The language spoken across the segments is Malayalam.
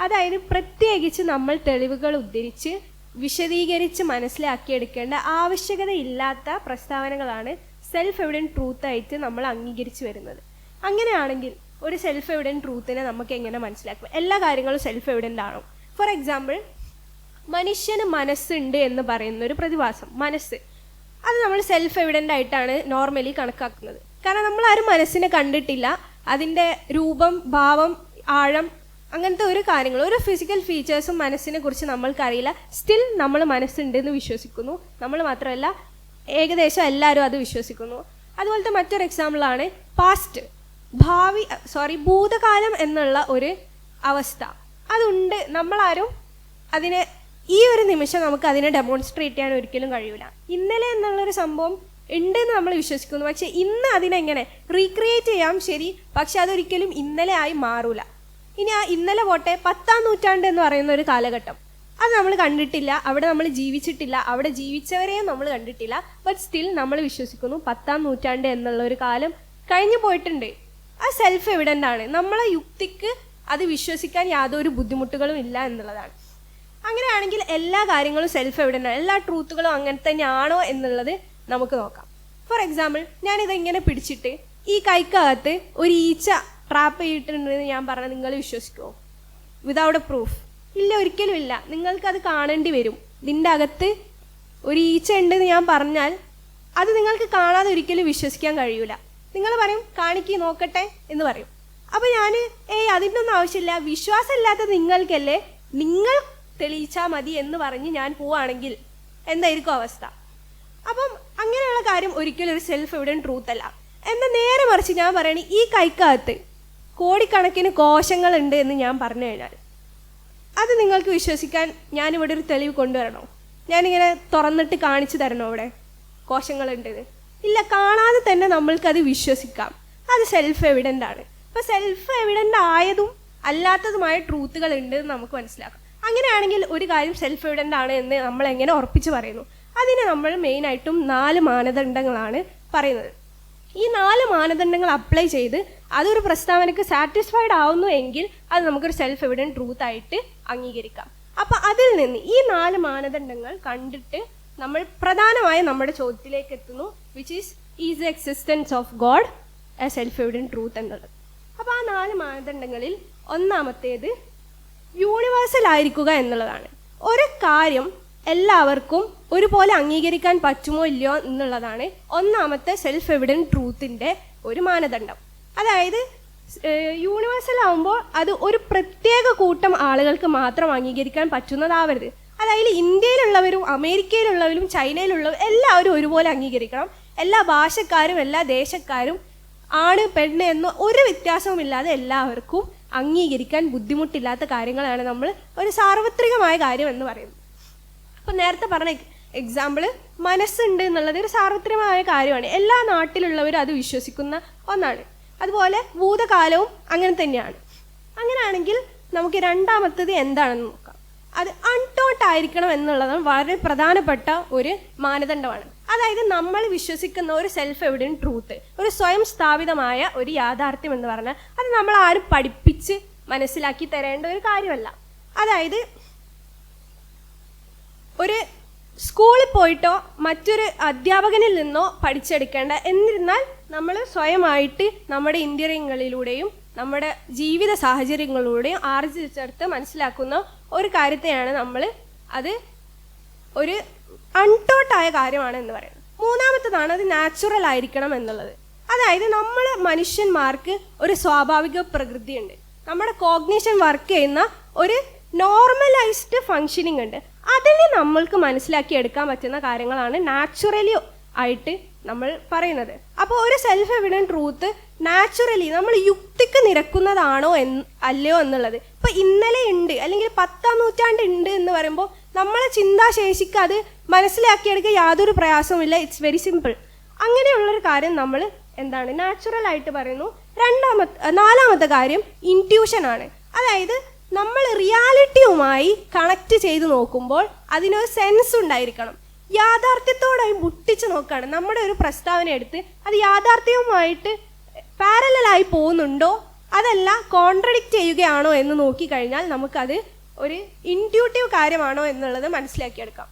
അതായത് പ്രത്യേകിച്ച് നമ്മൾ തെളിവുകൾ ഉദ്ധരിച്ച് വിശദീകരിച്ച് മനസ്സിലാക്കിയെടുക്കേണ്ട ആവശ്യകതയില്ലാത്ത പ്രസ്താവനകളാണ് സെൽഫ് എവിഡന്റ് ട്രൂത്ത് ആയിട്ട് നമ്മൾ അംഗീകരിച്ചു വരുന്നത്. അങ്ങനെയാണെങ്കിൽ ഒരു സെൽഫ് എവിഡന്റ് ട്രൂത്തിനെ നമുക്ക് എങ്ങനെ മനസ്സിലാക്കാം? എല്ലാ കാര്യങ്ങളും സെൽഫ് എവിഡന്റ് ആണോ? ഫോർ എക്സാമ്പിൾ മനുഷ്യന് മനസ്സുണ്ട് എന്ന് പറയുന്ന ഒരു പ്രതിഭാസം മനസ്സ്. അത് നമ്മൾ സെൽഫ് എവിഡന്റ് ആയിട്ടാണ് നോർമലി കണക്കാക്കുന്നത്. കാരണം നമ്മൾ ആരും മനസ്സിനെ കണ്ടിട്ടില്ല. അതിന്റെ രൂപം ഭാവം ആഴം അങ്ങനത്തെ ഒരു കാര്യങ്ങൾ ഒരു ഫിസിക്കൽ ഫീച്ചേഴ്സും മനസ്സിനെ കുറിച്ച് നമ്മൾക്കറിയില്ല. സ്റ്റിൽ നമ്മൾ മനസ്സുണ്ടെന്ന് വിശ്വസിക്കുന്നു. നമ്മൾ മാത്രമല്ല ഏകദേശം എല്ലാവരും അത് വിശ്വസിക്കുന്നു. അതുപോലത്തെ മറ്റൊരു എക്സാമ്പിളാണ് പാസ്റ്റ് ഭാവി സോറി ഭൂതകാലം എന്നുള്ള ഒരു അവസ്ഥ. അതുണ്ട് നമ്മളാരും അതിനെ ഈ ഒരു നിമിഷം നമുക്ക് അതിനെ ഡെമോൺസ്ട്രേറ്റ് ചെയ്യാൻ ഒരിക്കലും കഴിയില്ല ഇന്നലെ എന്നുള്ളൊരു സംഭവം ഉണ്ട് എന്ന് നമ്മൾ വിശ്വസിക്കുന്നു. പക്ഷെ ഇന്ന് അതിനെങ്ങനെ റീക്രിയേറ്റ് ചെയ്യാം ശരി പക്ഷെ അതൊരിക്കലും ഇന്നലെ ആയി മാറൂല. ഇനി ആ ഇന്നലെ പോട്ടെ പത്താം നൂറ്റാണ്ട് എന്ന് പറയുന്ന ഒരു കാലഘട്ടം. അത് നമ്മൾ കണ്ടിട്ടില്ല അവിടെ നമ്മൾ ജീവിച്ചിട്ടില്ല അവിടെ ജീവിച്ചവരെയും നമ്മൾ കണ്ടിട്ടില്ല ബട്ട് സ്റ്റിൽ നമ്മൾ വിശ്വസിക്കുന്നു പത്താം നൂറ്റാണ്ട് എന്നുള്ള ഒരു കാലം കഴിഞ്ഞു പോയിട്ടുണ്ട്. ആ സെൽഫ് എവിഡന്റ് ആണ്. നമ്മളെ യുക്തിക്ക് അത് വിശ്വസിക്കാൻ യാതൊരു ബുദ്ധിമുട്ടുകളും ഇല്ല എന്നുള്ളതാണ്. അങ്ങനെയാണെങ്കിൽ എല്ലാ കാര്യങ്ങളും സെൽഫ് എവിഡന്റ് ആണ്. എല്ലാ ട്രൂത്തുകളും അങ്ങനെ തന്നെയാണോ എന്നുള്ളത് നമുക്ക് നോക്കാം. ഫോർ എക്സാമ്പിൾ ഞാനിതെങ്ങനെ പിടിച്ചിട്ട് ഈ കൈക്കകത്ത് ഒരു ഈച്ച ട്രാപ്പ് ചെയ്തിട്ടുണ്ടെന്ന് ഞാൻ പറഞ്ഞാൽ നിങ്ങൾ വിശ്വസിക്കുമോ വിതൗട്ട് പ്രൂഫ് ഇല്ല ഒരിക്കലും ഇല്ല. നിങ്ങൾക്കത് കാണേണ്ടി വരും. ഇതിന്റെ അകത്ത് ഒരു ഈച്ച ഉണ്ടെന്ന് ഞാൻ പറഞ്ഞാൽ അത് നിങ്ങൾക്ക് കാണാതെ ഒരിക്കലും വിശ്വസിക്കാൻ കഴിയൂല. നിങ്ങൾ പറയും കാണിക്കി നോക്കട്ടെ എന്ന് പറയും. അപ്പോൾ ഞാൻ ഏയ് അതിന്റെ ഒന്നും ആവശ്യമില്ല. വിശ്വാസമില്ലാത്ത നിങ്ങൾക്കല്ലേ നിങ്ങൾ തെളിയിച്ചാൽ മതി എന്ന് പറഞ്ഞ് ഞാൻ പോവാണെങ്കിൽ എന്തായിരിക്കും അവസ്ഥ? അപ്പം അങ്ങനെയുള്ള കാര്യം ഒരിക്കലും ഒരു സെൽഫ് എവിഡൻ ട്രൂത്ത് അല്ല. എന്നാൽ നേരെ മറിച്ച് ഞാൻ പറയണേ ഈ കൈക്കകത്ത് കോടിക്കണക്കിന് കോശങ്ങളുണ്ട് എന്ന് ഞാൻ പറഞ്ഞു കഴിഞ്ഞാൽ അത് നിങ്ങൾക്ക് വിശ്വസിക്കാൻ ഞാനിവിടെ ഒരു തെളിവ് കൊണ്ടുവരണോ? ഞാനിങ്ങനെ തുറന്നിട്ട് കാണിച്ചു തരണോ ഇവിടെ കോശങ്ങളുണ്ട് ഇല്ല കാണാതെ തന്നെ നമ്മൾക്കത് വിശ്വസിക്കാം. അത് സെൽഫ് എവിഡന്റ് ആണ്. അപ്പോൾ സെൽഫ് എവിഡന്റ് ആയതും അല്ലാത്തതുമായ ട്രൂത്തുകൾ ഉണ്ട് എന്ന് നമുക്ക് മനസ്സിലാക്കാം. അങ്ങനെയാണെങ്കിൽ ഒരു കാര്യം സെൽഫ് എവിഡന്റ് ആണ് എന്ന് നമ്മൾ എങ്ങനെ ഉറപ്പിച്ച് പറയുന്നു? അതിന് നമ്മൾ മെയിനായിട്ടും നാല് മാനദണ്ഡങ്ങളാണ് പറയുന്നത്. ഈ നാല് മാനദണ്ഡങ്ങൾ അപ്ലൈ ചെയ്ത് അതൊരു പ്രസ്താവനക്ക് സാറ്റിസ്ഫൈഡ് ആവുന്നു എങ്കിൽ അത് നമുക്കൊരു സെൽഫ് എവിഡന്റ് ട്രൂത്ത് ആയിട്ട് അംഗീകരിക്കാം. അപ്പം അതിൽ നിന്ന് ഈ നാല് മാനദണ്ഡങ്ങൾ കണ്ടിട്ട് നമ്മൾ പ്രധാനമായും നമ്മുടെ ചോദ്യത്തിലേക്ക് എത്തുന്നു which is is the existence of God a self evident truth എന്നുള്ളത്? അപ്പോൾ ആ നാല് മാനദണ്ഡങ്ങളിൽ ഒന്നാമത്തേത് യൂണിവേഴ്സൽ ആയിരിക്കുക എന്നുള്ളതാണ്. ഒരു കാര്യം എല്ലാവർക്കും ഒരുപോലെ അംഗീകരിക്കാൻ പറ്റുമോ ഇല്ലയോ എന്നുള്ളതാണ് ഒന്നാമത്തെ സെൽഫ് എവിഡന്റ് ട്രൂത്തിന്റെ ഒരു മാനദണ്ഡം. അതായത് യൂണിവേഴ്സൽ ആവുമ്പോൾ അത് ഒരു പ്രത്യേക കൂട്ടം ആളുകൾക്ക് മാത്രം അംഗീകരിക്കാൻ പറ്റുന്നതാവരുത്. അതായത് ഇന്ത്യയിലുള്ളവരും അമേരിക്കയിലുള്ളവരും ചൈനയിലുള്ളവരും എല്ലാവരും ഒരുപോലെ അംഗീകരിക്കണം. എല്ലാ ഭാഷക്കാരും എല്ലാ ദേശക്കാരും ആണ് പെണ്ണ് എന്ന ഒരു വ്യത്യാസവുമില്ലാതെ എല്ലാവർക്കും അംഗീകരിക്കാൻ ബുദ്ധിമുട്ടില്ലാത്ത കാര്യങ്ങളാണ് നമ്മൾ ഒരു സാർവത്രികമായ കാര്യം എന്ന് പറയുന്നത്. അപ്പം നേരത്തെ പറഞ്ഞ എക്സാമ്പിൾ മനസ്സുണ്ട് എന്നുള്ളത് ഒരു സാർവത്രികമായ കാര്യമാണ്. എല്ലാ നാട്ടിലുള്ളവരും അത് വിശ്വസിക്കുന്ന ഒന്നാണ്. അതുപോലെ ഭൂതകാലവും അങ്ങനെ തന്നെയാണ്. അങ്ങനെയാണെങ്കിൽ നമുക്ക് രണ്ടാമത്തത് എന്താണെന്ന് നോക്കാം. അത് അൺടോട്ട് ആയിരിക്കണം എന്നുള്ളത് വളരെ പ്രധാനപ്പെട്ട ഒരു മാനദണ്ഡമാണ്. അതായത് നമ്മൾ വിശ്വസിക്കുന്ന ഒരു സെൽഫ് എവിഡൻ ട്രൂത്ത് ഒരു സ്വയം സ്ഥാപിതമായ ഒരു യാഥാർത്ഥ്യം എന്ന് പറഞ്ഞാൽ അത് നമ്മൾ ആരും പഠിപ്പിച്ച് മനസ്സിലാക്കി തരേണ്ട ഒരു കാര്യമല്ല. അതായത് ഒരു സ്കൂളിൽ പോയിട്ടോ മറ്റൊരു അധ്യാപകനിൽ നിന്നോ പഠിച്ചെടുക്കേണ്ട. എന്നിരുന്നാൽ നമ്മൾ സ്വയമായിട്ട് നമ്മുടെ ഇന്ദ്രിയങ്ങളിലൂടെയും നമ്മുടെ ജീവിത സാഹചര്യങ്ങളിലൂടെയും ആർജിച്ചെടുത്ത് മനസ്സിലാക്കുന്ന ഒരു കാര്യത്തെയാണ് നമ്മൾ അത് ഒരു അൺടോട്ടായ കാര്യമാണ് എന്ന് പറയുന്നത്. മൂന്നാമത്തതാണ് അത് നാച്ചുറൽ ആയിരിക്കണം എന്നുള്ളത്. അതായത് നമ്മൾ മനുഷ്യന്മാർക്ക് ഒരു സ്വാഭാവിക പ്രകൃതിയുണ്ട്. നമ്മുടെ കോഗ്നീഷൻ വർക്ക് ചെയ്യുന്ന ഒരു നോർമലൈസ്ഡ് ഫങ്ഷനിങ് ഉണ്ട്. അതിനെ നമ്മൾക്ക് മനസ്സിലാക്കി എടുക്കാൻ പറ്റുന്ന കാര്യങ്ങളാണ് നാച്ചുറലി ആയിട്ട് നമ്മൾ പറയുന്നത്. അപ്പോൾ ഒരു സെൽഫ് എവിഡന്റ് ട്രൂത്ത് നാച്ചുറലി നമ്മൾ യുക്തിക്ക് നിരക്കുന്നതാണോ എന്ന് അല്ലയോ എന്നുള്ളത്. ഇപ്പം ഇന്നലെ ഉണ്ട് അല്ലെങ്കിൽ പത്താം നൂറ്റാണ്ട് ഉണ്ട് എന്ന് പറയുമ്പോൾ നമ്മളെ ചിന്താശേഷിക്ക് അത് മനസ്സിലാക്കിയെടുക്കുക യാതൊരു പ്രയാസവുമില്ല ഇറ്റ്സ് വെരി സിമ്പിൾ അങ്ങനെയുള്ളൊരു കാര്യം നമ്മൾ എന്താണ് നാച്ചുറൽ ആയിട്ട് പറയുന്നു. രണ്ടാമത്തെ നാലാമത്തെ കാര്യം ഇൻട്യൂഷൻ ആണ്. അതായത് നമ്മൾ റിയാലിറ്റിയുമായി കണക്ട് ചെയ്ത് നോക്കുമ്പോൾ അതിനൊരു സെൻസ് ഉണ്ടായിരിക്കണം. യാഥാർത്ഥ്യത്തോടായി മുട്ടിച്ച് നോക്കുകയാണ് നമ്മുടെ ഒരു പ്രസ്താവന എടുത്ത് അത് യാഥാർത്ഥ്യവുമായിട്ട് പാരലായി പോകുന്നുണ്ടോ? അതല്ല കോൺട്രഡിക്റ്റ് ചെയ്യുകയാണോ എന്ന് നോക്കിക്കഴിഞ്ഞാൽ നമുക്കത് ഒരു ഇന്റ്യൂട്ടീവ് കാര്യമാണോ എന്നുള്ളത് മനസ്സിലാക്കിയെടുക്കാം.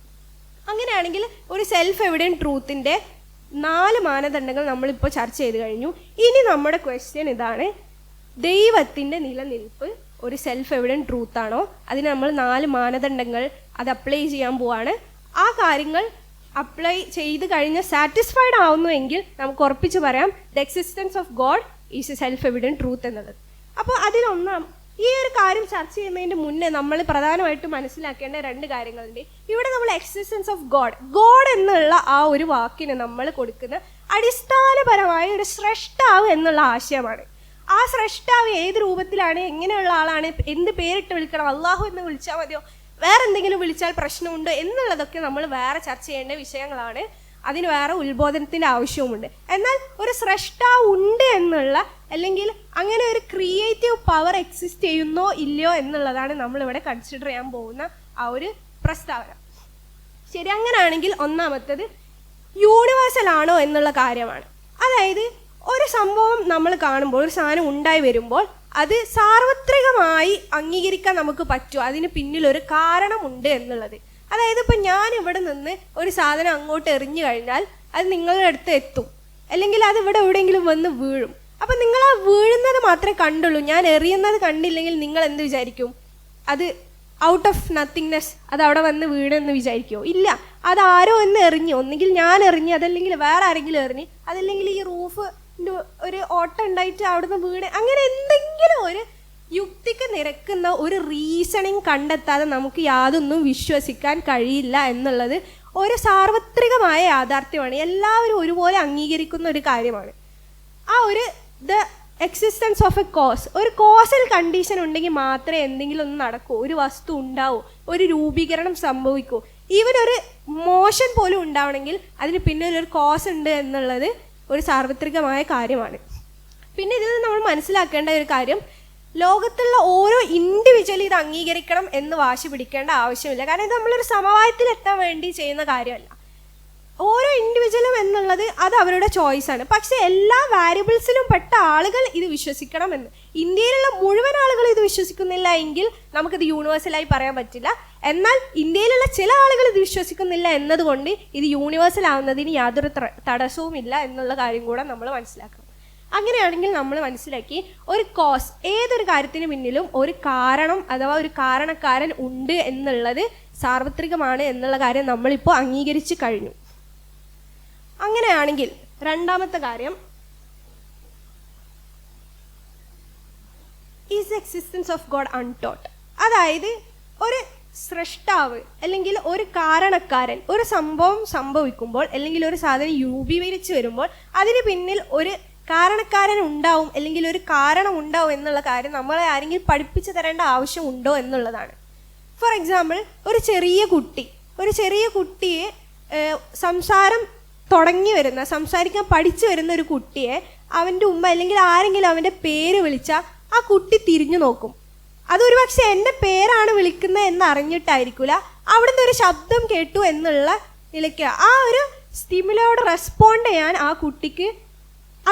അങ്ങനെയാണെങ്കിൽ ഒരു സെൽഫ് എവിഡന്റ് ട്രൂത്തിന്റെ നാല് മാനദണ്ഡങ്ങൾ നമ്മളിപ്പോൾ ചർച്ച ചെയ്ത് കഴിഞ്ഞു. ഇനി നമ്മുടെ ക്വസ്റ്റ്യൻ ഇതാണ് ദൈവത്തിന്റെ നിലനിൽപ്പ് ഒരു സെൽഫ് എവിഡന്റ് ട്രൂത്ത് ആണോ? അതിന് നമ്മൾ നാല് മാനദണ്ഡങ്ങൾ അത് അപ്ലൈ ചെയ്യാൻ പോവാണ്. ആ കാര്യങ്ങൾ അപ്ലൈ ചെയ്ത് കഴിഞ്ഞ് സാറ്റിസ്ഫൈഡ് ആവുന്നുവെങ്കിൽ നമുക്ക് ഉറപ്പിച്ച് പറയാം the existence of God is a self evident truth എന്നുള്ളത് അപ്പോൾ അതിലൊന്നാം ഈ ഒരു കാര്യം ചർച്ച ചെയ്യുന്നതിന് മുന്നേ നമ്മൾ പ്രധാനമായിട്ട് മനസ്സിലാക്കേണ്ട രണ്ട് കാര്യങ്ങളുണ്ട്. ഇവിടെ നമ്മൾ എക്സിസ്റ്റൻസ് ഓഫ് ഗോഡ് ഗോഡ് എന്നുള്ള ആ ഒരു വാക്കിന് നമ്മൾ കൊടുക്കുന്ന അടിസ്ഥാനപരമായ ഒരു ശ്രേഷ്ഠാവ് എന്നുള്ള ആശയമാണ്. ആ സ്രഷ്ടാവ് ഏത് രൂപത്തിലാണ് എങ്ങനെയുള്ള ആളാണ് എന്ത് പേരിട്ട് വിളിക്കണം അള്ളാഹു എന്ന് വിളിച്ചാൽ മതിയോ? വേറെ എന്തെങ്കിലും വിളിച്ചാൽ പ്രശ്നമുണ്ടോ എന്നുള്ളതൊക്കെ നമ്മൾ വേറെ ചർച്ച ചെയ്യേണ്ട വിഷയങ്ങളാണ്. അതിന് വേറെ ഉത്ബോധനത്തിന്റെ ആവശ്യവുമുണ്ട്. എന്നാൽ ഒരു സ്രഷ്ടാവ് ഉണ്ട് എന്നുള്ള അല്ലെങ്കിൽ അങ്ങനെ ഒരു ക്രിയേറ്റീവ് പവർ എക്സിസ്റ്റ് ചെയ്യുന്നോ ഇല്ലയോ എന്നുള്ളതാണ് നമ്മളിവിടെ കൺസിഡർ ചെയ്യാൻ പോകുന്ന ആ ഒരു പ്രസ്താവന. ശരി അങ്ങനെയാണെങ്കിൽ ഒന്നാമത്തത് യൂണിവേഴ്സൽ ആണോ എന്നുള്ള കാര്യമാണ്. അതായത് ഒരു സംഭവം നമ്മൾ കാണുമ്പോൾ ഒരു സാധനം ഉണ്ടായി വരുമ്പോൾ അത് സാർവത്രികമായി അംഗീകരിക്കാൻ നമുക്ക് പറ്റുമോ അതിന് പിന്നിലൊരു കാരണമുണ്ട് എന്നുള്ളത്. അതായത് ഇപ്പം ഞാൻ ഇവിടെ നിന്ന് ഒരു സാധനം അങ്ങോട്ട് എറിഞ്ഞു കഴിഞ്ഞാൽ അത് നിങ്ങളുടെ അടുത്ത് എത്തും. അല്ലെങ്കിൽ അത് ഇവിടെ എവിടെയെങ്കിലും വന്ന് വീഴും. അപ്പം നിങ്ങൾ ആ വീഴുന്നത് മാത്രമേ കണ്ടുള്ളൂ. ഞാൻ എറിയുന്നത് കണ്ടില്ലെങ്കിൽ നിങ്ങൾ എന്ത് വിചാരിക്കും? അത് ഔട്ട് ഓഫ് നത്തിങ്നെസ് അത് അവിടെ വന്ന് വീണെന്ന് വിചാരിക്കുമോ ഇല്ല. അത് ആരോ എന്ന് എറിഞ്ഞു ഒന്നുകിൽ ഞാൻ എറിഞ്ഞു അതല്ലെങ്കിൽ വേറെ ആരെങ്കിലും എറിഞ്ഞ് അതല്ലെങ്കിൽ ഈ റൂഫ് ഒരു ഓട്ടം ഉണ്ടായിട്ട് അവിടുന്ന് വീണ് അങ്ങനെ എന്തെങ്കിലും ഒരു യുക്തിക്ക് നിരക്കുന്ന ഒരു റീസണിങ് കണ്ടെത്താതെ നമുക്ക് യാതൊന്നും വിശ്വസിക്കാൻ കഴിയില്ല എന്നുള്ളത് ഒരു സാർവത്രികമായ യാഥാർത്ഥ്യമാണ്. എല്ലാവരും ഒരുപോലെ അംഗീകരിക്കുന്ന ഒരു കാര്യമാണ്. ആ ഒരു the existence of a cause ഒരു കോസൽ കണ്ടീഷൻ ഉണ്ടെങ്കിൽ മാത്രമേ എന്തെങ്കിലും ഒന്ന് നടക്കൂ. ഒരു വസ്തു ഉണ്ടാവൂ. ഒരു രൂപീകരണം സംഭവിക്കൂ. ഈവൻ ഒരു മോശം പോലും ഉണ്ടാവണമെങ്കിൽ അതിന് പിന്നിൽ ഒരു കോസ് ഉണ്ട് എന്നുള്ളത് ഒരു സാർവത്രികമായ കാര്യമാണ്. പിന്നെ ഇതിൽ നിന്ന് നമ്മൾ മനസ്സിലാക്കേണ്ട ഒരു കാര്യം ലോകത്തുള്ള ഓരോ ഇൻഡിവിജ്വലി ഇത് അംഗീകരിക്കണം എന്ന് വാശി പിടിക്കേണ്ട ആവശ്യമില്ല. കാരണം ഇത് നമ്മളൊരു സമവായത്തിൽ എത്താൻ വേണ്ടി ചെയ്യുന്ന കാര്യമല്ല. ഓരോ ഇൻഡിവിജ്വലും എന്നുള്ളത് അത് അവരുടെ ചോയ്സാണ് പക്ഷേ എല്ലാ വാരിയബിൾസിലും പെട്ട ആളുകൾ ഇത് വിശ്വസിക്കണമെന്ന്. ഇന്ത്യയിലുള്ള മുഴുവൻ ആളുകൾ ഇത് വിശ്വസിക്കുന്നില്ല എങ്കിൽ നമുക്കിത് യൂണിവേഴ്സലായി പറയാൻ പറ്റില്ല. എന്നാൽ ഇന്ത്യയിലുള്ള ചില ആളുകൾ ഇത് വിശ്വസിക്കുന്നില്ല എന്നതുകൊണ്ട് ഇത് യൂണിവേഴ്സൽ ആവുന്നതിന് യാതൊരു ത്ര- തടസ്സവുമില്ല എന്നുള്ള കാര്യം കൂടെ നമ്മൾ മനസ്സിലാക്കണം. അങ്ങനെയാണെങ്കിൽ നമ്മൾ മനസ്സിലാക്കി ഒരു കോസ് ഏതൊരു കാര്യത്തിന് പിന്നിലും ഒരു കാരണം അഥവാ ഒരു കാരണക്കാരൻ ഉണ്ട് എന്നുള്ളത് സാർവത്രികമാണ് എന്നുള്ള കാര്യം നമ്മളിപ്പോൾ അംഗീകരിച്ച് കഴിഞ്ഞു. അങ്ങനെയാണെങ്കിൽ രണ്ടാമത്തെ കാര്യം is existence of God untaught അതായത് ഒരു സൃഷ്ടാവ് അല്ലെങ്കിൽ ഒരു കാരണക്കാരൻ ഒരു സംഭവം സംഭവിക്കുമ്പോൾ അല്ലെങ്കിൽ ഒരു സാധനം രൂപീകരിച്ച് വരുമ്പോൾ അതിന് പിന്നിൽ ഒരു കാരണക്കാരൻ ഉണ്ടാവും അല്ലെങ്കിൽ ഒരു കാരണം ഉണ്ടാവും എന്നുള്ള കാര്യം നമ്മളെ ആരെങ്കിലും പഠിപ്പിച്ചു തരേണ്ട ആവശ്യം ഉണ്ടോ എന്നുള്ളതാണ്. ഫോർ എക്സാമ്പിൾ ഒരു ചെറിയ കുട്ടി ഒരു ചെറിയ കുട്ടിയെ സംസാരം തുടങ്ങി വരുന്ന സംസാരിക്കാൻ പഠിച്ചു വരുന്ന ഒരു കുട്ടിയെ അവന്റെ ഉമ്മ അല്ലെങ്കിൽ ആരെങ്കിലും അവന്റെ പേര് വിളിച്ചാൽ ആ കുട്ടി തിരിഞ്ഞു നോക്കും. അതൊരു പക്ഷെ എന്റെ പേരാണ് വിളിക്കുന്നത് എന്ന് അറിഞ്ഞിട്ടായിരിക്കില്ല അവിടുന്ന് ഒരു ശബ്ദം കേട്ടു എന്നുള്ള നിലയ്ക്ക്. ആ ഒരു സ്റ്റിമുലയോട് റെസ്പോണ്ട് ചെയ്യാൻ ആ കുട്ടിക്ക്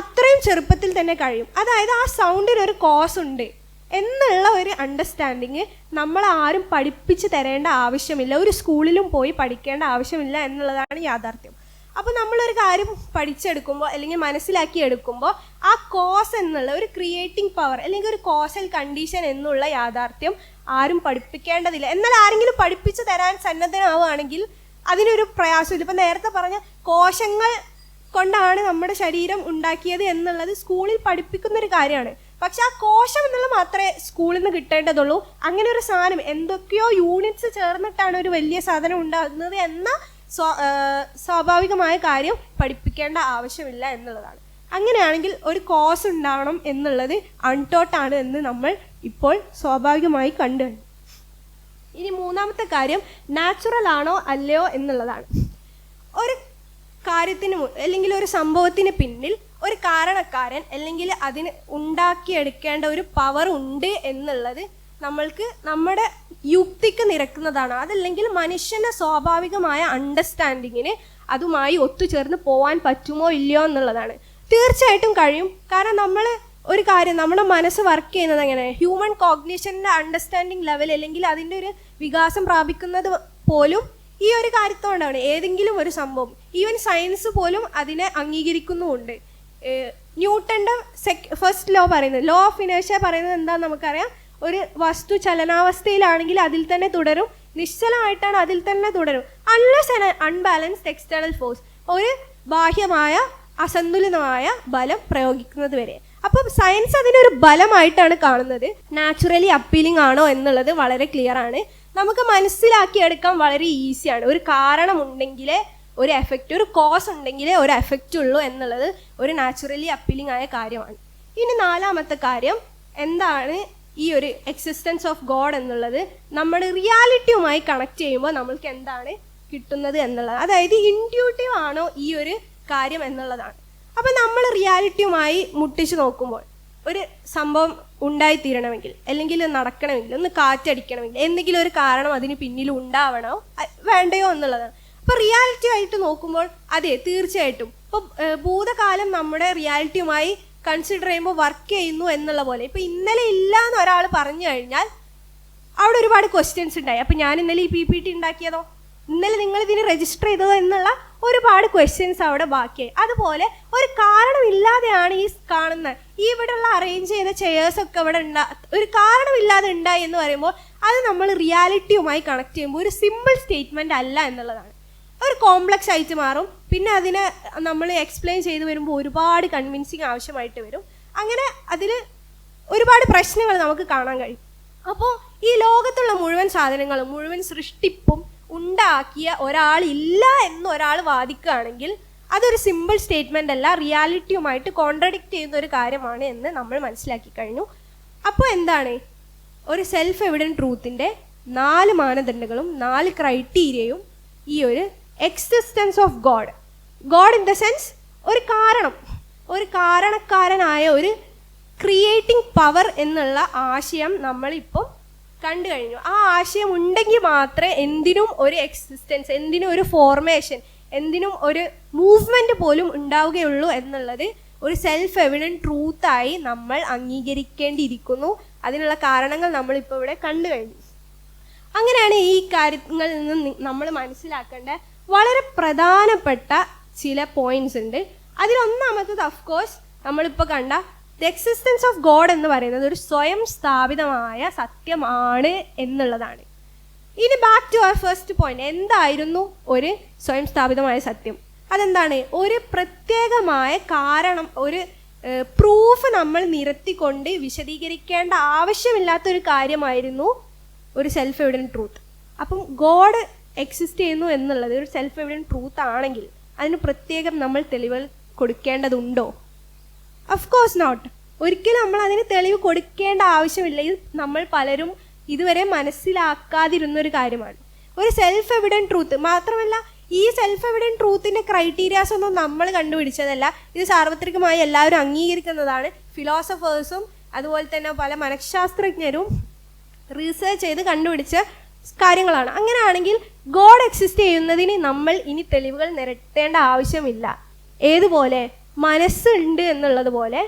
അത്രയും ചെറുപ്പത്തിൽ തന്നെ കഴിയും. അതായത് ആ സൗണ്ടിന് ഒരു കോസ് ഉണ്ട് എന്നുള്ള ഒരു അണ്ടർസ്റ്റാൻഡിങ് നമ്മൾ ആരും പഠിപ്പിച്ച് തരേണ്ട ആവശ്യമില്ല. ഒരു സ്കൂളിലും പോയി പഠിക്കേണ്ട ആവശ്യമില്ല എന്നുള്ളതാണ് യാഥാർത്ഥ്യം. അപ്പോൾ നമ്മളൊരു കാര്യം പഠിച്ചെടുക്കുമ്പോൾ അല്ലെങ്കിൽ മനസ്സിലാക്കി എടുക്കുമ്പോൾ ആ കോസ് എന്നുള്ള ഒരു ക്രിയേറ്റിംഗ് പവർ അല്ലെങ്കിൽ ഒരു കോസൽ കണ്ടീഷൻ എന്നുള്ള യാഥാർത്ഥ്യം ആരും പഠിപ്പിക്കേണ്ടതില്ല. എന്നാൽ ആരെങ്കിലും പഠിപ്പിച്ചു തരാൻ സന്നദ്ധനാവുകയാണെങ്കിൽ അതിനൊരു പ്രയാസമില്ല. ഇപ്പം നേരത്തെ പറഞ്ഞ കോശങ്ങൾ കൊണ്ടാണ് നമ്മുടെ ശരീരം ഉണ്ടാക്കിയത് എന്നുള്ളത് സ്കൂളിൽ പഠിപ്പിക്കുന്ന ഒരു കാര്യമാണ്. പക്ഷെ ആ കോശം എന്നുള്ളത് മാത്രമേ സ്കൂളിൽ നിന്ന് കിട്ടേണ്ടതുള്ളൂ. അങ്ങനെ ഒരു സാധനം എന്തൊക്കെയോ യൂണിറ്റ്സ് ചേർന്നിട്ടാണ് ഒരു വലിയ സാധനം ഉണ്ടാകുന്നത് എന്ന സ്വാഭാവികമായ കാര്യം പഠിപ്പിക്കേണ്ട ആവശ്യമില്ല എന്നുള്ളതാണ്. അങ്ങനെയാണെങ്കിൽ ഒരു കോസ് ഉണ്ടാവണം എന്നുള്ളത് അൺടോട്ടാണ് എന്ന് നമ്മൾ ഇപ്പോൾ സ്വാഭാവികമായി കണ്ടു. ഇനി മൂന്നാമത്തെ കാര്യം നാച്ചുറൽ ആണോ അല്ലയോ എന്നുള്ളതാണ്. ഒരു കാര്യത്തിന് അല്ലെങ്കിൽ ഒരു സംഭവത്തിന് പിന്നിൽ ഒരു കാരണക്കാരൻ അല്ലെങ്കിൽ അതിന് ഉണ്ടാക്കിയെടുക്കേണ്ട ഒരു പവർ ഉണ്ട് എന്നുള്ളത് നമ്മൾക്ക് നമ്മുടെ യുക്തിക്ക് നിരക്കുന്നതാണ്. അതല്ലെങ്കിൽ മനുഷ്യന്റെ സ്വാഭാവികമായ അണ്ടർസ്റ്റാൻഡിങ്ങിന് അതുമായി ഒത്തുചേർന്ന് പോവാൻ പറ്റുമോ ഇല്ലയോ എന്നുള്ളതാണ്. തീർച്ചയായിട്ടും കഴിയും. കാരണം നമ്മൾ ഒരു കാര്യം നമ്മുടെ മനസ്സ് വർക്ക് ചെയ്യുന്നത് എങ്ങനെ? ഹ്യൂമൻ കോഗ്നിഷന്റെ അണ്ടർസ്റ്റാൻഡിങ് ലെവൽ അല്ലെങ്കിൽ അതിന്റെ ഒരു വികാസം പ്രാപിക്കുന്നത് പോലും ഈ ഒരു കാര്യത്തോണ്ടാണ്. ഏതെങ്കിലും ഒരു സംഭവം. ഈവൻ സയൻസ് പോലും അതിനെ അംഗീകരിക്കുന്നുമുണ്ട്. ന്യൂട്ടന്റെ സെക് ഫസ്റ്റ് ലോ പറയുന്നത് ലോ ഓഫ് ഇനേഷ്യ പറയുന്നത് എന്താണെന്ന് നമുക്കറിയാം? ഒരു വസ്തു ചലനാവസ്ഥയിലാണെങ്കിൽ അതിൽ തന്നെ തുടരും. നിശ്ചലമായിട്ടാണ് അതിൽ തന്നെ തുടരും. അൺലെസ് അൺബാലൻസ്ഡ് എക്സ്റ്റേണൽ ഫോഴ്സ് ഒരു ബാഹ്യമായ അസന്തുലിതമായ ബലം പ്രയോഗിക്കുന്നത് വരെ. അപ്പം സയൻസ് അതിനൊരു ബലമായിട്ടാണ് കാണുന്നത്. നാച്ചുറലി അപ്പീലിംഗ് ആണോ എന്നുള്ളത് വളരെ ക്ലിയർ ആണ്. നമുക്ക് മനസ്സിലാക്കിയെടുക്കാൻ വളരെ ഈസിയാണ് ഒരു കാരണം കാരണമുണ്ടെങ്കിലേ ഒരു എഫക്റ്റ് ഒരു കോസ് ഉണ്ടെങ്കിലേ ഒരു എഫക്റ്റ് ഉള്ളൂ എന്നുള്ളത് ഒരു നാച്ചുറലി അപ്പീലിംഗ് ആയ കാര്യമാണ്. ഇനി നാലാമത്തെ കാര്യം എന്താണ് ഈ ഒരു എക്സിസ്റ്റൻസ് ഓഫ് ഗോഡ് എന്നുള്ളത് നമ്മുടെ റിയാലിറ്റിയുമായി കണക്ട് ചെയ്യുമ്പോൾ നമ്മൾക്ക് എന്താണ് കിട്ടുന്നത് എന്നുള്ളത്. അതായത് ഇൻഡ്യൂട്ടീവ് ആണോ ഈ ഒരു കാര്യം എന്നുള്ളതാണ്. അപ്പം നമ്മൾ റിയാലിറ്റിയുമായി മുട്ടിച്ച് നോക്കുമ്പോൾ ഒരു സംഭവം ഉണ്ടായിത്തീരണമെങ്കിൽ അല്ലെങ്കിൽ നടക്കണമെങ്കിൽ ഒന്ന് കാറ്റടിക്കണമെങ്കിൽ എന്തെങ്കിലും ഒരു കാരണം അതിന് പിന്നിൽ ഉണ്ടാവണോ? വേണ്ടയോ എന്നുള്ളതാണ്. അപ്പോൾ റിയാലിറ്റി ആയിട്ട് നോക്കുമ്പോൾ അതെ തീർച്ചയായിട്ടും. ഇപ്പോൾ ഭൂതകാലം നമ്മുടെ റിയാലിറ്റിയുമായി കൺസിഡർ ചെയ്യുമ്പോൾ വർക്ക് ചെയ്യുന്നു എന്നുള്ള പോലെ. ഇപ്പോൾ ഇന്നലെ ഇല്ല എന്ന് ഒരാൾ പറഞ്ഞു കഴിഞ്ഞാൽ അവിടെ ഒരുപാട് ക്വസ്റ്റ്യൻസ് ഉണ്ടായി. അപ്പം ഞാൻ ഇന്നലെ ഈ പി പി ടി ഉണ്ടാക്കിയതോ? ഇന്നലെ നിങ്ങൾ ഇതിന് രജിസ്റ്റർ ചെയ്തതോ എന്നുള്ള ഒരുപാട് ക്വസ്റ്റ്യൻസ് അവിടെ ബാക്കിയായി. അതുപോലെ ഒരു കാരണമില്ലാതെയാണ് ഈ കാണുന്ന. ഈ ഇവിടെയുള്ള അറേഞ്ച് ചെയ്ത ചെയേഴ്സ് ഒക്കെ ഇവിടെ ഉണ്ടാ ഒരു കാരണമില്ലാതെ ഉണ്ടായി എന്ന് പറയുമ്പോൾ അത് നമ്മൾ റിയാലിറ്റിയുമായി കണക്ട് ചെയ്യുമ്പോൾ ഒരു സിമ്പിൾ സ്റ്റേറ്റ്മെന്റ് അല്ല എന്നുള്ളതാണ്. ഒരു കോംപ്ലക്സ് ആയിട്ട് മാറും. പിന്നെ അതിനെ നമ്മൾ എക്സ്പ്ലെയിൻ ചെയ്ത് വരുമ്പോൾ ഒരുപാട് കൺവിൻസിങ് ആവശ്യമായിട്ട് വരും. അങ്ങനെ അതിൽ ഒരുപാട് പ്രശ്നങ്ങൾ നമുക്ക് കാണാൻ കഴിയും. അപ്പോൾ ഈ ലോകത്തുള്ള മുഴുവൻ സാധനങ്ങളും മുഴുവൻ സൃഷ്ടിപ്പും ഉണ്ടാക്കിയ ഒരാളില്ല എന്ന് ഒരാൾ വാദിക്കുകയാണെങ്കിൽ അതൊരു സിമ്പിൾ സ്റ്റേറ്റ്മെന്റ് അല്ല റിയാലിറ്റിയുമായിട്ട് കോൺട്രഡിക്റ്റ് ചെയ്യുന്ന ഒരു കാര്യമാണ് എന്ന് നമ്മൾ മനസ്സിലാക്കി കഴിഞ്ഞു. അപ്പോൾ എന്താണ്? ഒരു സെൽഫ് എവിഡന്റ് ട്രൂത്തിന്റെ നാല് മാനദണ്ഡങ്ങളും നാല് ക്രൈറ്റീരിയയും ഈ ഒരു existence of God God in the sense ഒരു കാരണം. ഒരു കാരണക്കാരനായ ഒരു ക്രിയേറ്റിംഗ് പവർ എന്നുള്ള ആശയം നമ്മളിപ്പം കണ്ടു കഴിഞ്ഞു. ആ ആശയം ഉണ്ടെങ്കിൽ മാത്രമേ എന്തിനും ഒരു എക്സിസ്റ്റൻസ് എന്തിനും ഒരു ഫോർമേഷൻ എന്തിനും ഒരു മൂവ്മെന്റ് പോലും ഉണ്ടാവുകയുള്ളൂ എന്നുള്ളത് ഒരു സെൽഫ് എവിഡന്റ് ട്രൂത്തായി നമ്മൾ അംഗീകരിക്കേണ്ടിയിരിക്കുന്നു. അതിനുള്ള കാരണങ്ങൾ നമ്മളിപ്പോൾ ഇവിടെ കണ്ടു കഴിഞ്ഞു. അങ്ങനെയാണ് ഈ കാര്യങ്ങളിൽ നിന്ന് നമ്മൾ മനസ്സിലാക്കേണ്ട വളരെ പ്രധാനപ്പെട്ട ചില പോയിന്റ്സ് ഉണ്ട്. അതിലൊന്നാമത്തത് കോഴ്സ് നമ്മളിപ്പോൾ കണ്ട ദ എക്സിസ്റ്റൻസ് ഓഫ് ഗോഡ് എന്ന് പറയുന്നത് ഒരു സ്വയം സ്ഥാപിതമായ സത്യമാണ് എന്നുള്ളതാണ്. ഇനി back to our first point എന്തായിരുന്നു ഒരു സ്വയം സ്ഥാപിതമായ സത്യം? അതെന്താണ്? ഒരു പ്രത്യേകമായ കാരണം ഒരു പ്രൂഫ് നമ്മൾ നിരത്തിക്കൊണ്ട് വിശദീകരിക്കേണ്ട ആവശ്യമില്ലാത്ത ഒരു കാര്യമായിരുന്നു ഒരു സെൽഫ് എവിഡൻ ട്രൂത്ത് അപ്പം ഗോഡ് എക്സിസ്റ്റ് ചെയ്യുന്നു എന്നുള്ളത് ഒരു സെൽഫ് എവിഡന്റ് ട്രൂത്ത് ആണെങ്കിൽ അതിന് പ്രത്യേകം നമ്മൾ തെളിവുകൾ കൊടുക്കേണ്ടതുണ്ടോ? ഓഫ് കോഴ്സ് നോട്ട് ഒരിക്കലും നമ്മൾ അതിന് തെളിവ് കൊടുക്കേണ്ട ആവശ്യമില്ല ഇത് നമ്മൾ പലരും ഇതുവരെ മനസ്സിലാക്കാതിരുന്ന ഒരു കാര്യമാണ്. ഒരു സെൽഫ് എവിഡന്റ് ട്രൂത്ത് മാത്രമല്ല ഈ സെൽഫ് എവിഡന്റ് ട്രൂത്തിന്റെ ക്രൈറ്റീരിയാസ് ഒന്നും നമ്മൾ കണ്ടുപിടിച്ചതല്ല. ഇത് സാർവത്രികമായി എല്ലാവരും അംഗീകരിക്കുന്നതാണ്. ഫിലോസഫേഴ്സും അതുപോലെ തന്നെ പല മനഃശാസ്ത്രജ്ഞരും റീസേർച്ച് ചെയ്ത് കണ്ടുപിടിച്ച കാര്യങ്ങളാണ്. അങ്ങനെയാണെങ്കിൽ ഗോഡ് എക്സിസ്റ്റ് ചെയ്യുന്നതിന് നമ്മൾ ഇനി തെളിവുകൾ നിരത്തേണ്ട ആവശ്യമില്ല. ഏതുപോലെ? മനസ്സുണ്ട് എന്നുള്ളത് പോലെ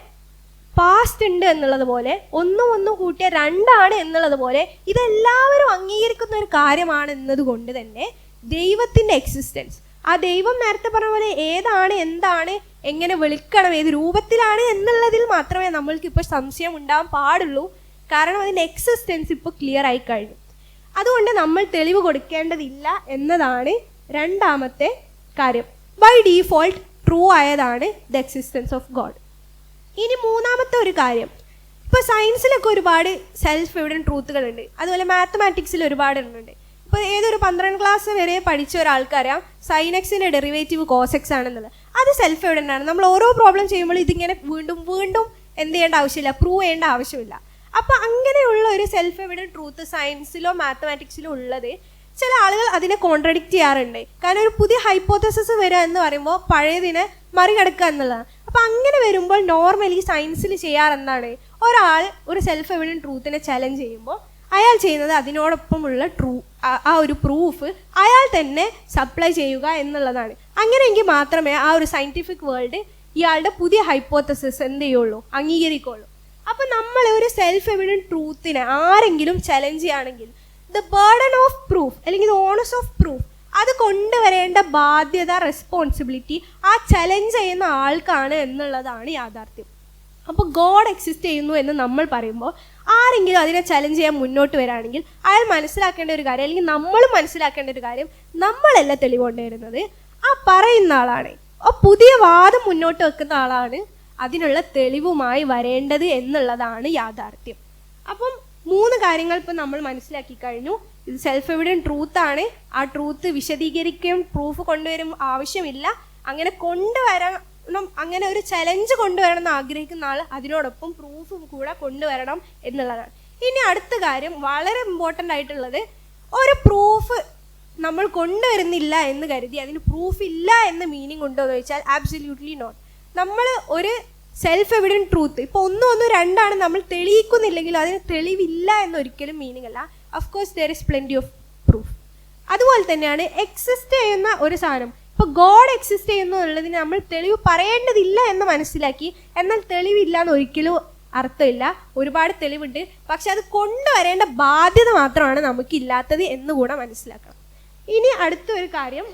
പാസ്റ്റ് ഉണ്ട് എന്നുള്ളത് പോലെ ഒന്നും ഒന്നും കൂട്ടിയ രണ്ടാണ് എന്നുള്ളത് പോലെ ഇതെല്ലാവരും അംഗീകരിക്കുന്ന ഒരു കാര്യമാണ് എന്നതുകൊണ്ട് തന്നെ ദൈവത്തിന്റെ എക്സിസ്റ്റൻസ് ആ ദൈവം നേരത്തെ പറഞ്ഞ പോലെ ഏതാണ് എന്താണ് എങ്ങനെ വിളിക്കണം ഏത് രൂപത്തിലാണ് എന്നുള്ളതിൽ മാത്രമേ നമ്മൾക്ക് ഇപ്പോൾ സംശയം ഉണ്ടാകാൻ പാടുള്ളൂ. കാരണം അതിന്റെ എക്സിസ്റ്റൻസ് ഇപ്പോൾ ക്ലിയർ ആയി കഴിഞ്ഞു. അതുകൊണ്ട് നമ്മൾ തെളിവ് കൊടുക്കേണ്ടതില്ല എന്നതാണ് രണ്ടാമത്തെ കാര്യം. ബൈ ഡീഫോൾട്ട് ട്രൂ ആയതാണ് ദ എക്സിസ്റ്റൻസ് ഓഫ് ഗോഡ് ഇനി മൂന്നാമത്തെ ഒരു കാര്യം. ഇപ്പോൾ സയൻസിലൊക്കെ ഒരുപാട് സെൽഫ് എവിഡൻ ട്രൂത്തുകളുണ്ട് അതുപോലെ മാത്തമാറ്റിക്സിൽ ഒരുപാട് ഉണ്ട് ഇപ്പോൾ ഏതൊരു പന്ത്രണ്ട് ക്ലാസ് വരെ പഠിച്ച ഒരാൾക്കറിയാം സൈനക്സിന്റെ ഡെറിവേറ്റീവ് കോസെക്സ് ആണെന്നുള്ളത്. അത് സെൽഫ് എവിഡന്റ് ആണ്. നമ്മൾ ഓരോ പ്രോബ്ലം ചെയ്യുമ്പോൾ ഇതിങ്ങനെ വീണ്ടും വീണ്ടും എന്ത് ചെയ്യേണ്ട ആവശ്യമില്ല പ്രൂവ് ചെയ്യേണ്ട ആവശ്യമില്ല. അപ്പോൾ അങ്ങനെയുള്ള ഒരു സെൽഫ് എവിഡന്റ് ട്രൂത്ത് സയൻസിലോ മാത്തമാറ്റിക്സിലോ ഉള്ളത് ചില ആളുകൾ അതിനെ കോൺട്രഡിക്റ്റ് ചെയ്യാറുണ്ട്. കാരണം ഒരു പുതിയ ഹൈപ്പോത്തസിസ് വരിക എന്ന് പറയുമ്പോൾ പഴയതിനെ മറികടക്കുക എന്നുള്ളതാണ്. അപ്പം അങ്ങനെ വരുമ്പോൾ നോർമലി സയൻസിൽ ചെയ്യാറെന്താണ്? ഒരാൾ ഒരു സെൽഫ് എവിഡന്റ് ട്രൂത്തിനെ ചലഞ്ച് ചെയ്യുമ്പോൾ അയാൾ ചെയ്യുന്നത് അതിനോടൊപ്പമുള്ള ട്രൂ ആ ഒരു പ്രൂഫ് അയാൾ തന്നെ സപ്ലൈ ചെയ്യുക എന്നുള്ളതാണ്. അങ്ങനെയെങ്കിൽ മാത്രമേ ആ ഒരു സയന്റിഫിക് വേൾഡ് ഇയാളുടെ പുതിയ ഹൈപ്പോത്തസിസ് എന്ത് ചെയ്യുള്ളൂ? അംഗീകരിക്കുള്ളൂ അപ്പൊ നമ്മൾ ഒരു സെൽഫ് എവിഡൻ ട്രൂത്തിനെ ആരെങ്കിലും ചലഞ്ച് ചെയ്യുകയാണെങ്കിൽ ദ ബേർഡൻ ഓഫ് പ്രൂഫ് അല്ലെങ്കിൽ ഓണസ് ഓഫ് പ്രൂഫ് അത് കൊണ്ടുവരേണ്ട ബാധ്യത റെസ്പോൺസിബിലിറ്റി ആ ചലഞ്ച് ചെയ്യുന്ന ആൾക്കാണ് എന്നുള്ളതാണ് യാഥാർത്ഥ്യം. അപ്പോൾ ഗോഡ് എക്സിസ്റ്റ് ചെയ്യുന്നു എന്ന് നമ്മൾ പറയുമ്പോൾ ആരെങ്കിലും അതിനെ ചലഞ്ച് ചെയ്യാൻ മുന്നോട്ട് വരാണെങ്കിൽ അയാൾ മനസ്സിലാക്കേണ്ട ഒരു കാര്യം അല്ലെങ്കിൽ നമ്മൾ മനസ്സിലാക്കേണ്ട ഒരു കാര്യം നമ്മളല്ല തെളിവ് ആ പറയുന്ന ആളാണ്. ആ പുതിയ വാദം മുന്നോട്ട് വെക്കുന്ന ആളാണ് അതിനുള്ള തെളിവുമായി വരേണ്ടത് എന്നുള്ളതാണ് യാഥാർത്ഥ്യം. അപ്പം മൂന്ന് കാര്യങ്ങൾ ഇപ്പം നമ്മൾ മനസ്സിലാക്കി കഴിഞ്ഞു. ഇത് സെൽഫ് എവിഡന്റ് ട്രൂത്ത് ആണ്. ആ ട്രൂത്ത് വിശദീകരിക്കുകയും പ്രൂഫ് കൊണ്ടുവരും ആവശ്യമില്ല. അങ്ങനെ കൊണ്ടുവരണം അങ്ങനെ ഒരു ചലഞ്ച് കൊണ്ടുവരണം എന്ന് ആഗ്രഹിക്കുന്ന ആൾ അതിനോടൊപ്പം പ്രൂഫും കൂടെ കൊണ്ടുവരണം എന്നുള്ളതാണ്. ഇനി അടുത്ത കാര്യം വളരെ ഇമ്പോർട്ടന്റ് ആയിട്ടുള്ളത് ഒരു പ്രൂഫ് നമ്മൾ കൊണ്ടുവരുന്നില്ല എന്ന് കരുതി അതിന് പ്രൂഫ് ഇല്ല എന്ന് മീനിങ് ഉണ്ടോ എന്ന് ചോദിച്ചാൽ ആബ്സല്യൂട്ട്ലി നോട്ട് നമ്മൾ ഒരു സെൽഫ് എവിഡന്റ് ട്രൂത്ത് ഇപ്പോൾ ഒന്നും ഒന്നും രണ്ടാണ് നമ്മൾ തെളിയിക്കുന്നില്ലെങ്കിൽ അതിന് തെളിവില്ല എന്നൊരിക്കലും മീനിങ് അല്ല. Of course there is plenty of proof അതുപോലെ തന്നെയാണ് എക്സിസ്റ്റ് ചെയ്യുന്ന ഒരു സാധനം. ഇപ്പോൾ ഗോഡ് എക്സിസ്റ്റ് ചെയ്യുന്നു എന്നുള്ളതിന് നമ്മൾ തെളിവ് പറയേണ്ടതില്ല എന്ന് മനസ്സിലാക്കി എന്നാൽ തെളിവില്ല എന്ന് ഒരിക്കലും അർത്ഥമില്ല. ഒരുപാട് തെളിവുണ്ട്. പക്ഷെ അത് കൊണ്ടുവരേണ്ട ബാധ്യത മാത്രമാണ് നമുക്കില്ലാത്തത് എന്ന് കൂടെ മനസ്സിലാക്കണം. ഇനി അടുത്തൊരു കാര്യം.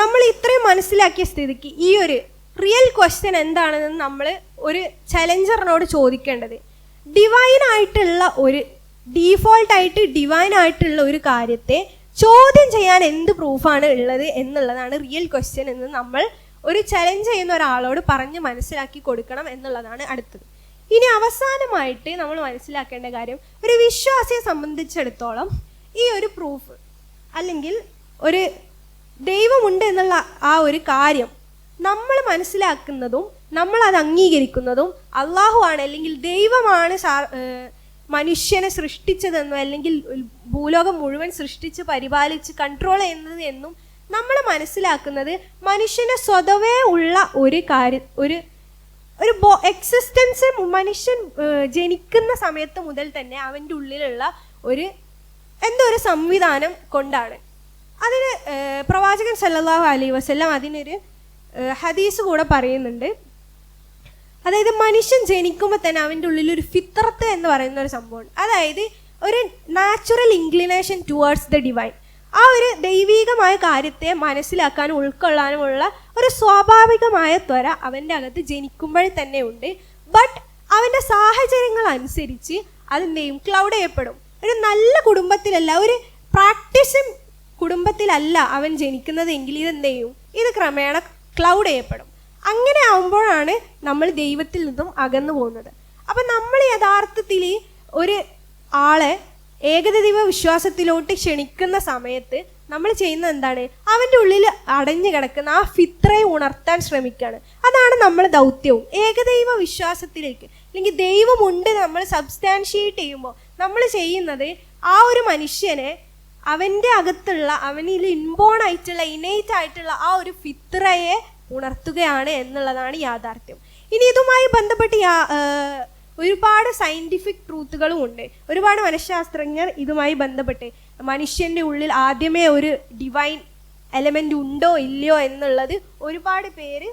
നമ്മൾ ഇത്രയും മനസ്സിലാക്കിയ സ്ഥിതിക്ക് ഈ ഒരു റിയൽ ക്വസ്റ്റ്യൻ എന്താണെന്ന് നമ്മൾ ഒരു ചലഞ്ചറിനോട് ചോദിക്കേണ്ടത്. ഡിവൈൻ ആയിട്ടുള്ള ഒരു ഡീഫോൾട്ട് ആയിട്ട് ഡിവൈൻ ആയിട്ടുള്ള ഒരു കാര്യത്തെ ചോദ്യം ചെയ്യാൻ എന്ത് പ്രൂഫാണ് ഉള്ളത് എന്നുള്ളതാണ് റിയൽ ക്വസ്റ്റ്യൻ എന്ന് നമ്മൾ ഒരു ചലഞ്ച് ചെയ്യുന്ന ഒരാളോട് പറഞ്ഞ് മനസ്സിലാക്കി കൊടുക്കണം എന്നുള്ളതാണ് അടുത്തത്. ഇനി അവസാനമായിട്ട് നമ്മൾ മനസ്സിലാക്കേണ്ട കാര്യം ഒരു വിശ്വാസിയെ സംബന്ധിച്ചിടത്തോളം ഈ ഒരു പ്രൂഫ് അല്ലെങ്കിൽ ഒരു ദൈവമുണ്ട് എന്നുള്ള ആ ഒരു കാര്യം നമ്മൾ മനസ്സിലാക്കുന്നതും നമ്മൾ അത് അംഗീകരിക്കുന്നതും അള്ളാഹു ആണ് അല്ലെങ്കിൽ ദൈവമാണ് മനുഷ്യനെ സൃഷ്ടിച്ചതെന്നോ അല്ലെങ്കിൽ ഭൂലോകം മുഴുവൻ സൃഷ്ടിച്ച് പരിപാലിച്ച് കൺട്രോൾ ചെയ്യുന്നത് എന്നും നമ്മൾ മനസ്സിലാക്കുന്നത് മനുഷ്യന് സ്വതവേ ഉള്ള ഒരു കാര്യം ഒരു ഒരു ബോ എക്സിസ്റ്റൻസ് മനുഷ്യൻ ജനിക്കുന്ന സമയത്ത് മുതൽ തന്നെ അവന്റെ ഉള്ളിലുള്ള ഒരു എന്തോ ഒരു സംവിധാനം കൊണ്ടാണ്. അതിന് പ്രവാചകൻ സല്ലാഹു അലൈഹി വസ്ല്ലാം അതിനൊരു ഹദീസ് കൂടെ പറയുന്നുണ്ട്. അതായത് മനുഷ്യൻ ജനിക്കുമ്പോൾ തന്നെ അവന്റെ ഉള്ളിൽ ഒരു ഫിത്രത്ത് എന്ന് പറയുന്ന ഒരു സംഭവമുണ്ട്. അതായത് ഒരു natural inclination towards the divine ആ ഒരു ദൈവീകമായ കാര്യത്തെ മനസ്സിലാക്കാനും ഉൾക്കൊള്ളാനുമുള്ള ഒരു സ്വാഭാവികമായ ത്വര അവന്റെ അകത്ത് ജനിക്കുമ്പോഴേ തന്നെ ഉണ്ട്. ബട്ട് അവന്റെ സാഹചര്യങ്ങൾ അനുസരിച്ച് ചെയ്യും? ക്ലൗഡ് ചെയ്യപ്പെടും. ഒരു നല്ല കുടുംബത്തിലല്ല ഒരു പ്രാക്ടീസിങ് കുടുംബത്തിലല്ല അവൻ ജനിക്കുന്നതെങ്കിൽ ഇതെന്ത് ചെയ്യും? ഇത് ക്രമേണ ക്ലൗഡ് ചെയ്യപ്പെടും. അങ്ങനെ ആവുമ്പോഴാണ് നമ്മൾ ദൈവത്തിൽ നിന്നും അകന്നു പോകുന്നത്. അപ്പം നമ്മൾ യഥാർത്ഥത്തിൽ ഒരു ആളെ ഏകദൈവ വിശ്വാസത്തിലോട്ട് ക്ഷണിക്കുന്ന സമയത്ത് നമ്മൾ ചെയ്യുന്നത് എന്താണ്? അവന്റെ ഉള്ളിൽ അടഞ്ഞു കിടക്കുന്ന ആ ഫിത്രയെ ഉണർത്താൻ ശ്രമിക്കുകയാണ്. അതാണ് നമ്മൾ ദൗത്യവും. ഏകദൈവ വിശ്വാസത്തിലേക്ക്. അല്ലെങ്കിൽ ദൈവമുണ്ട് നമ്മൾ സബ്സ്റ്റാൻഷിയേറ്റ് ചെയ്യുമ്പോൾ നമ്മൾ ചെയ്യുന്നത് ആ ഒരു മനുഷ്യനെ അവന്റെ അകത്തുള്ള അവനിൽ ഇൻബോൺ ആയിട്ടുള്ള ഇനേറ്റ് ആയിട്ടുള്ള ആ ഒരു ഫിത്രയെ ഉണർത്തുകയാണ് എന്നുള്ളതാണ് യാഥാർത്ഥ്യം. ഇനി ഇതുമായി ബന്ധപ്പെട്ട് ഒരുപാട് സയന്റിഫിക് ട്രൂത്തുകളും ഉണ്ട്. ഒരുപാട് മനഃശാസ്ത്രജ്ഞർ ഇതുമായി ബന്ധപ്പെട്ട് മനുഷ്യന്റെ ഉള്ളിൽ ആദ്യമേ ഒരു ഡിവൈൻ എലമെന്റ് ഉണ്ടോ ഇല്ലയോ എന്നുള്ളത് ഒരുപാട് പേര്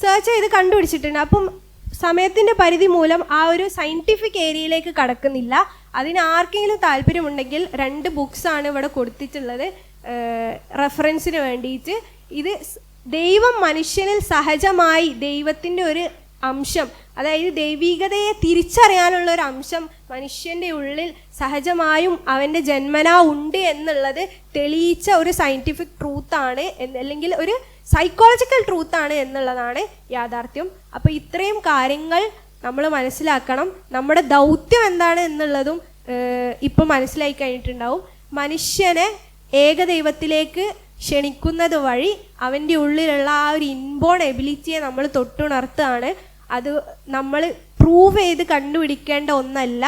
സെർച്ച് ചെയ്ത് കണ്ടുപിടിച്ചിട്ടുണ്ട്. അപ്പം സമയത്തിന്റെ പരിധി മൂലം ആ ഒരു സയന്റിഫിക് ഏരിയയിലേക്ക് കടക്കുന്നില്ല. അതിന് ആർക്കെങ്കിലും താല്പര്യമുണ്ടെങ്കിൽ രണ്ട് ബുക്സാണ് ഇവിടെ കൊടുത്തിട്ടുള്ളത്. റെഫറൻസിന് വേണ്ടിയിട്ട്. ഇത് ദൈവം മനുഷ്യനിൽ സഹജമായി ദൈവത്തിന്റെ ഒരു അംശം അതായത് ദൈവികതയെ തിരിച്ചറിയാനുള്ള ഒരു അംശം മനുഷ്യന്റെ ഉള്ളിൽ സഹജമായും അവന്റെ ജന്മനാ ഉണ്ട് എന്നുള്ളത് തെളിയിച്ച ഒരു സയന്റിഫിക് ട്രൂത്താണ് അല്ലെങ്കിൽ ഒരു സൈക്കോളജിക്കൽ ട്രൂത്താണ് എന്നുള്ളതാണ് യാഥാർത്ഥ്യം. അപ്പോൾ ഇത്രയും കാര്യങ്ങൾ നമ്മൾ മനസ്സിലാക്കണം നമ്മുടെ ദൗത്യം എന്താണ് എന്നുള്ളതും ഇപ്പം മനസ്സിലായി കഴിഞ്ഞിട്ടുണ്ടാവും. മനുഷ്യനെ ഏകദൈവത്തിലേക്ക് ക്ഷണിക്കുന്നത് വഴി അവന്റെ ഉള്ളിലുള്ള ആ ഒരു ഇൻബോൺ എബിലിറ്റിയെ നമ്മൾ തൊട്ടുണർത്തുകയാണ്. അത് നമ്മൾ പ്രൂവ് ചെയ്ത് കണ്ടുപിടിക്കേണ്ട ഒന്നല്ല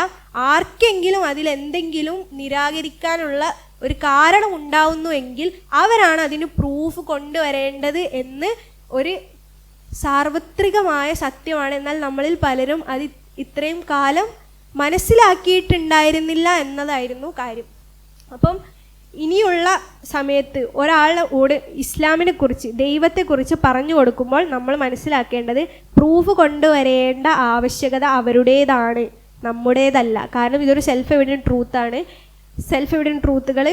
ആർക്കെങ്കിലും അതിലെന്തെങ്കിലും നിരാകരിക്കാനുള്ള ഒരു കാരണം ഉണ്ടാവുന്നുവെങ്കിൽ അവരാണ് അതിന് പ്രൂഫ് കൊണ്ടുവരേണ്ടത് എന്ന് ഒരു സാർവത്രികമായ സത്യമാണ് എന്നാൽ നമ്മളിൽ പലരും അത് ഇത്രയും കാലം മനസ്സിലാക്കിയിട്ടുണ്ടായിരുന്നില്ല എന്നതായിരുന്നു കാര്യം. അപ്പം ഇനിയുള്ള സമയത്ത് ഒരാളോട് ഇസ്ലാമിനെ കുറിച്ച് ദൈവത്തെക്കുറിച്ച് പറഞ്ഞു കൊടുക്കുമ്പോൾ നമ്മൾ മനസ്സിലാക്കേണ്ടത് പ്രൂഫ് കൊണ്ടുവരേണ്ട ആവശ്യകത അവരുടേതാണ് നമ്മുടേതല്ല. കാരണം ഇതൊരു സെൽഫ് എവിഡന്റ് ട്രൂത്താണ് സെൽഫ് എവിഡന്റ് ട്രൂത്തുകൾ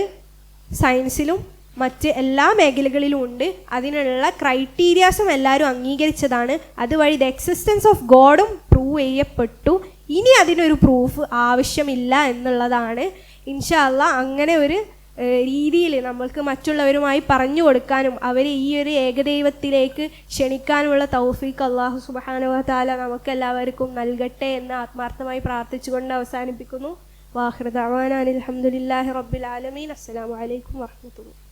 സയൻസിലും മറ്റ് എല്ലാ മേഖലകളിലും ഉണ്ട്. അതിനുള്ള ക്രൈറ്റീരിയാസും എല്ലാവരും അംഗീകരിച്ചതാണ്. അതുവഴി ദ എക്സിസ്റ്റൻസ് ഓഫ് ഗോഡും പ്രൂവ് ചെയ്യപ്പെട്ടു. ഇനി അതിനൊരു പ്രൂഫ് ആവശ്യമില്ല എന്നുള്ളതാണ്. ഇൻഷാല്ല അങ്ങനെ ഒരു രീതിയിൽ നമ്മൾക്ക് മറ്റുള്ളവരുമായി പറഞ്ഞു കൊടുക്കാനും അവരെ ഈ ഒരു ഏകദൈവത്തിലേക്ക് ക്ഷണിക്കാനുമുള്ള തൗഫീഖ് അള്ളാഹു സുബാനുവ നമുക്ക് നമുക്കെല്ലാവർക്കും നൽകട്ടെ എന്ന് ആത്മാർത്ഥമായി പ്രാർത്ഥിച്ചുകൊണ്ട് അവസാനിപ്പിക്കുന്നു. വാഹൃദാൻ അലഹമുല്ലാഹി റബ്ബിൽ ആലമീൻ. അസ്സലാമു അലൈക്കും വാഹമത്തുള്ള